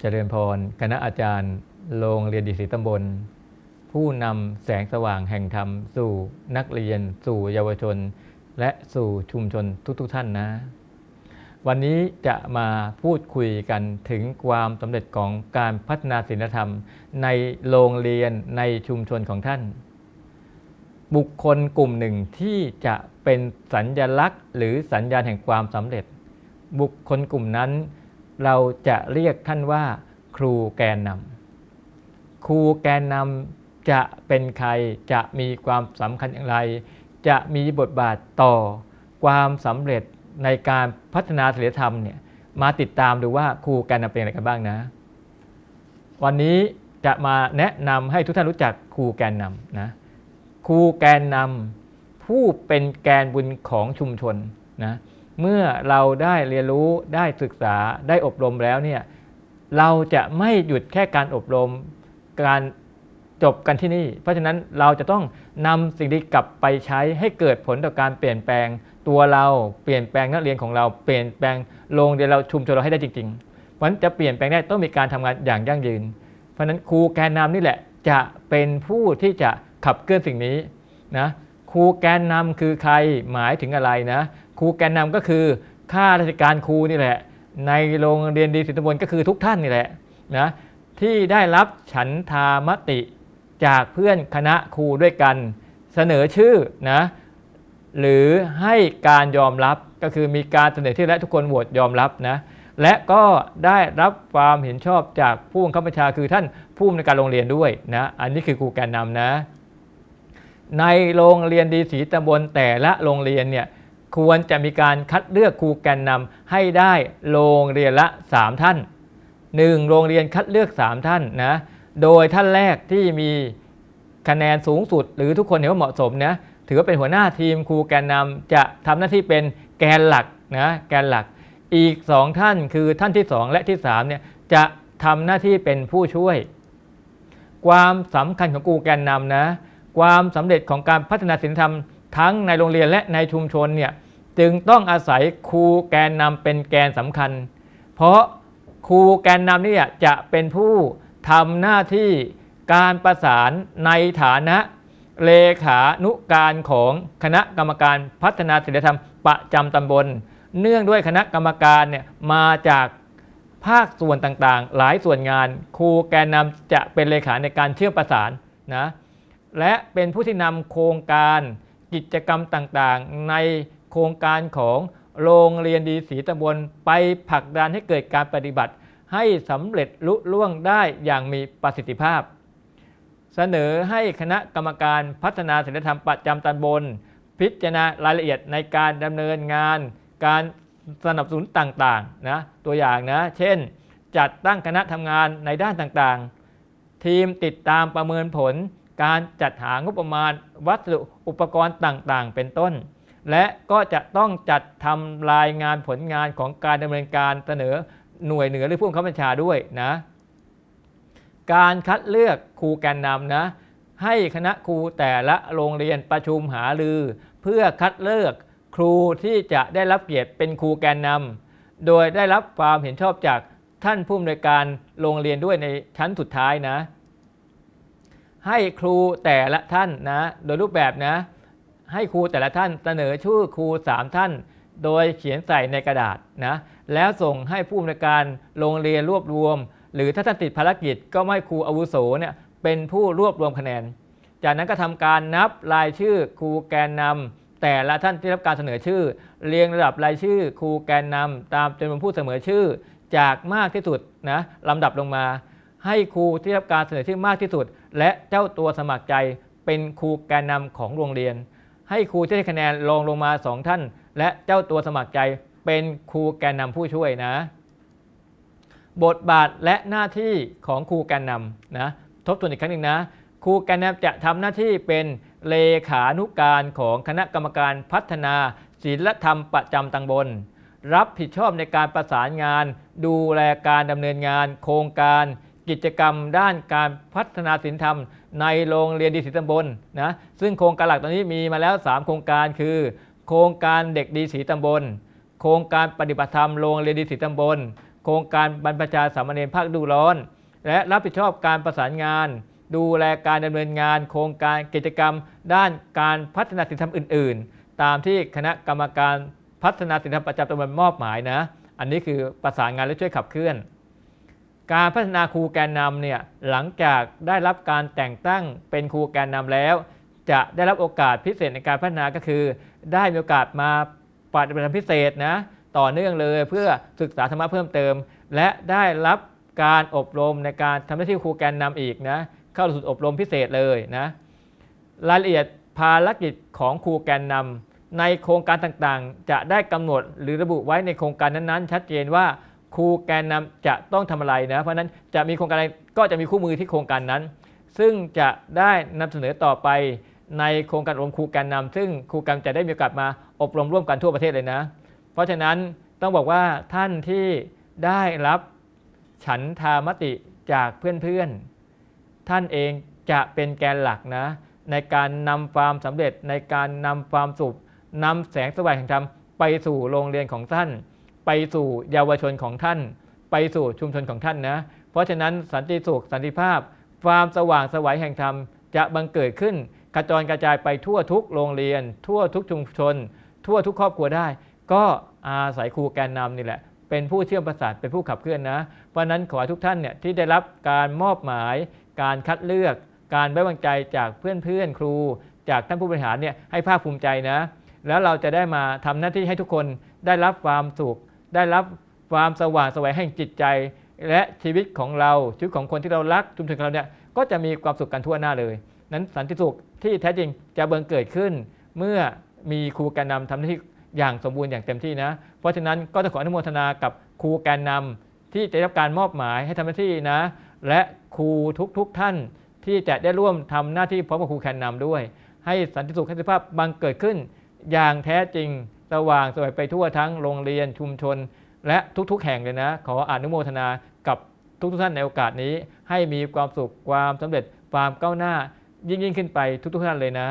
เจริญพร คณะอาจารย์โรงเรียนดีศรีตำบล ผู้นำแสงสว่างแห่งธรรม สู่นักเรียน สู่เยาวชน และสู่ชุมชนทุกๆทท่านนะ วันนี้จะมาพูดคุยกันถึงความสำเร็จของการพัฒนาศีลธรรม ในโรงเรียนในชุมชนของท่าน บุคคลกลุ่มหนึ่งที่จะเป็นสัญญลักษณ์ หรือสัญญาณแห่งความสำเร็จ บุคคลกลุ่มนั้น เราจะเรียกท่านว่า ครูแกนนำครูแกนนำจะเป็นใครจะมีความสำคัญอย่างไร จะมีบทบาทต่อความสำเร็จในการพัฒนาศีลธรรมเนี่ยมาติดตามดูว่าครูแกนนำเป็นอะไรกันบ้างนะ วันนี้จะมาแนะนำให้ทุกท่านรู้จักครูแกนนำนะครูแกนนำผู้เป็นแกนบุญของชุมชนนะ เมื่อเราได้เรียนรู้ได้ศึกษาได้อบรมแล้วเนี่ยเราจะไม่หยุดแค่การอบรมการจบกันที่นี่ เพราะฉะนั้นเราจะต้องนำสิ่งดีกลับไปใช้ให้เกิดผลต่อการเปลี่ยนแปลงตัวเราเปลี่ยนแปลงนักเรียนของเราเปลี่ยนแปลงโรงเรียนเราชุมชนเราให้ได้จริงๆเพราะฉะนั้นจะเปลี่ยนแปลงได้ต้องมีการทำงานอย่างยั่งยืน เพราะฉะนั้นครูแกนนำนี่แหละจะเป็นผู้ที่จะขับเคลื่อนสิ่งนี้นะครูแกนนำคือใครหมายถึงอะไรนะ ครูแกนนำก็คือข้าราชการครูนี่แหละ ในโรงเรียนดีสิทธิบลก็คือทุกท่านนี่แหละนะที่ได้รับฉันทามติจากเพื่อนคณะครูด้วยกัน เสนอชื่อนะหรือให้การยอมรับก็คือมีการเสนอชื่อและทุกคนโหวตยอมรับนะและก็ได้รับความเห็นชอบจากผู้บังคับบัญชาคือท่านผู้อำนวยการโรงเรียนด้วยนะอันนี้คือครูแกนนำนะ ในโรงเรียนดีสีตำบลแต่ละโรงเรียนเนี่ย ควรจะมีการคัดเลือกครูแกนนำให้ได้โรงเรียนละ 3 ท่าน 1 โรงเรียนคัดเลือก 3 ท่านนะโดยท่านแรกที่มีคะแนนสูงสุด หรือทุกคนเห็นว่าเหมาะสมนะถือว่าเป็นหัวหน้าทีมครูแกนนำจะทำหน้าที่เป็นแกนหลักนะแกนหลักอีก 2 ท่านคือท่านที่ 2 และที่ 3 เนี่ยจะทำหน้าที่เป็นผู้ช่วย ความสำคัญของครูแกนนำนะ ความสำเร็จของการพัฒนาศีลธรรม ทั้งในโรงเรียนและในชุมชนเนี่ยจึงต้องอาศัยครูแกนนำเป็นแกนสำคัญ เพราะครูแกนนำนี่จะเป็นผู้ทำหน้าที่การประสานในฐานะเลขานุการของคณะกรรมการพัฒนาศีลธรรมประจำตำบล เนื่องด้วยคณะกรรมการเนี่ยมาจากภาคส่วนต่างๆ หลายส่วนงานครูแกนนำจะเป็นเลขาในการเชื่อมประสานนะและเป็นผู้ที่นำโครงการ กิจกรรมต่างๆ ในโครงการของโรงเรียนดีศรีตำบลไปผลักดันให้เกิดการปฏิบัติ ให้สำเร็จลุล่วงได้อย่างมีประสิทธิภาพ เสนอให้คณะกรรมการพัฒนาศีลธรรมประจำตำบล พิจารณารายละเอียดในการดำเนินงาน การสนับสนุนต่างๆนะตัวอย่างนะ เช่น จัดตั้งคณะทำงานในด้านต่างๆ ทีมติดตามประเมินผล การจัดหางบประมาณวัสดุอุปกรณ์ต่างๆ เป็นต้น และก็จะต้องจัดทำรายงานผลงานของการดำเนินการเสนอหน่วยเหนือหรือผู้บังคับบัญชาด้วยนะการคัดเลือกครูแกนนำนะให้คณะครูแต่ละโรงเรียนประชุมหารือ เพื่อคัดเลือกครูที่จะได้รับเกียรติเป็นครูแกนนำโดยได้รับความเห็นชอบจากท่านผู้อำนวยการโรงเรียนด้วยในชั้นสุดท้ายนะ ให้ครูแต่ละท่านนะ โดยรูปแบบนะ ให้ครูแต่ละท่านเสนอชื่อครู 3 ท่าน โดยเขียนใส่ในกระดาษนะ แล้วส่งให้ผู้อำนวยการโรงเรียนรวบรวม หรือถ้าท่านติดภารกิจก็ให้ครูอาวุโสเนี่ยเป็นผู้รวบรวมคะแนน จากนั้นก็ทำการนับรายชื่อครูแกนนำแต่ละท่านที่รับการเสนอชื่อ เรียงระดับรายชื่อครูแกนนำตามจำนวนผู้เสนอชื่อ จากมากที่สุดนะลำดับลงมา ให้ครูที่รับการเสนอชื่อมากที่สุด และเจ้าตัวสมัครใจเป็นครูแกนนำของโรงเรียน ให้ครูที่ได้คะแนนลงลงมาสองท่าน และเจ้าตัวสมัครใจเป็นครูแกนนำผู้ช่วยนะ บทบาทและหน้าที่ของครูแกนนำนะทบทวนอีกครั้งหนึ่งนะครูแกนนำจะทำหน้าที่เป็นเลขานุการของคณะกรรมการพัฒนาศีลธรรมประจำตังบนรับผิดชอบในการประสานงาน ดูแลการดำเนินงาน โครงการ กิจกรรมด้านการพัฒนาศิลธรรม ในโรงเรียนดีศรีตำบลนะซึ่งโครงการหลักตอนนี้มีมาแล้ว 3 โครงการคือ โครงการเด็กดีศรีตำบล โครงการปฏิบัติธรรมโรงเรียนดีศรีตำบล โครงการบรรพชาสามเณรภาคดูร้อน และรับผิดชอบการประสานงาน ดูแลการดำเนินงาน โครงการกิจกรรม ด้านการพัฒนาสินธรรมอื่น ๆ ตามที่คณะกรรมการพัฒนาสินธรรมประจำตำบลมอบหมายนะ อันนี้คือประสานงานและช่วยขับเคลื่อน การพัฒนาครูแกนนำเนี่ยหลังจากได้รับการแต่งตั้งเป็นครูแกนนำแล้ว จะได้รับโอกาสพิเศษในการพัฒนาก็คือ ได้มีโอกาสมาปฏิบัติธรรมพิเศษนะต่อเนื่องเลยเพื่อศึกษาธรรมะเพิ่มเติม และได้รับการอบรมในการทำหน้าที่ครูแกนนำอีกนะเข้าสู่อบรมพิเศษเลยนะรายละเอียดภารกิจของครูแกนนำในโครงการต่างๆ จะได้กำหนดหรือระบุไว้ในโครงการนั้นๆ ชัดเจนว่า ครูแกนนำจะต้องทำอะไรนะ เพราะนั้นจะมีโครงการอะไรก็จะมีคู่มือที่โครงการนั้น ซึ่งจะได้นำเสนอต่อไปในโครงการอบรมครูแกนนำซึ่งครูแกนจะได้มีโอกาสมาอบรมร่วมกันทั่วประเทศเลยนะ เพราะฉะนั้นต้องบอกว่าท่านที่ได้รับฉันทามติจากเพื่อนๆ ท่านเองจะเป็นแกนหลักนะ ในการนำความสำเร็จในการนำความสุขนำแสงสว่างแห่งธรรมไปสู่โรงเรียนของท่าน ไปสู่เยาวชนของท่าน ไปสู่ชุมชนของท่านนะ เพราะฉะนั้นสันติสุขสันติภาพ ความสว่างสวัยแห่งธรรมจะบังเกิดขึ้นกระจรกระจายไปทั่วทุกโรงเรียน ทั่วทุกชุมชน ทั่วทุกครอบครัวได้ ก็อาศัยครูแกนนำนี่แหละ เป็นผู้เชื่อมประสานเป็นผู้ขับเคลื่อนนะ เพราะนั้นขอทุกท่านเนี่ยที่ได้รับการมอบหมาย การคัดเลือก การไว้วางใจจากเพื่อนๆครู จากท่านผู้บริหารเนี่ยให้ภาคภูมิใจนะ แล้วเราจะได้มาทำหน้าที่ให้ทุกคนได้รับความสุข ได้รับความสว่างสวัยแห่งจิตใจ และชีวิตของเราชีวิตของคนที่เรารักชุมชนของเราเนี่ยก็จะมีความสุขกันทั่วหน้าเลย นั้นสันติสุขที่แท้จริงจะเบิงเกิดขึ้น เมื่อมีครูแกนนำทำหน้าที่อย่างสมบูรณ์อย่างเต็มที่นะ เพราะฉะนั้นก็จะขออนุโมทนากับครูแกนนำที่จะได้รับการมอบหมายให้ทำหน้าที่นะ และครูทุกๆทท่านที่จะได้ร่วมทำหน้าที่พร้อมกับครูแกนนำด้วย ให้สันติสุขสันติภาพบังเกิดขึ้น อย่างแท้จริง สว่างสวยไปทั่วทั้งโรงเรียนชุมชน และทุกๆ แห่งเลยนะ ขออนุโมทนากับทุกๆท่านในโอกาสนี้ ให้มีความสุขความสำเร็จความก้าวหน้ายิ่งยิ่งขึ้นไปทุกๆท่านเลยนะ